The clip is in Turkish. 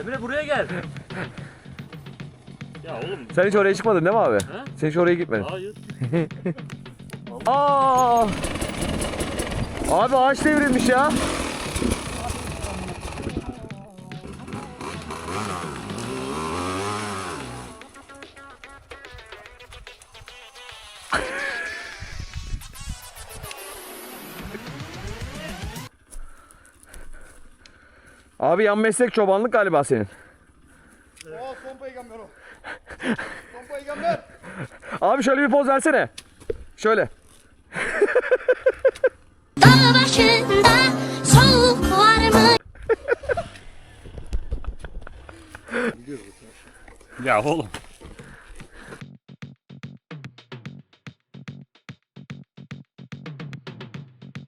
Emre buraya gel. ya oğlum. Sen hiç oraya çıkmadın değil mi abi? Ha? Sen hiç oraya gitmedin. Hayır. Aa! Abi ağaç devrilmiş ya. Abi yan meslek çobanlık galiba senin. Oo son peygamber o. Son peygamber. Abi şöyle bir poz versene. Şöyle. Dağ başında soğuk var mı? Ya oğlum.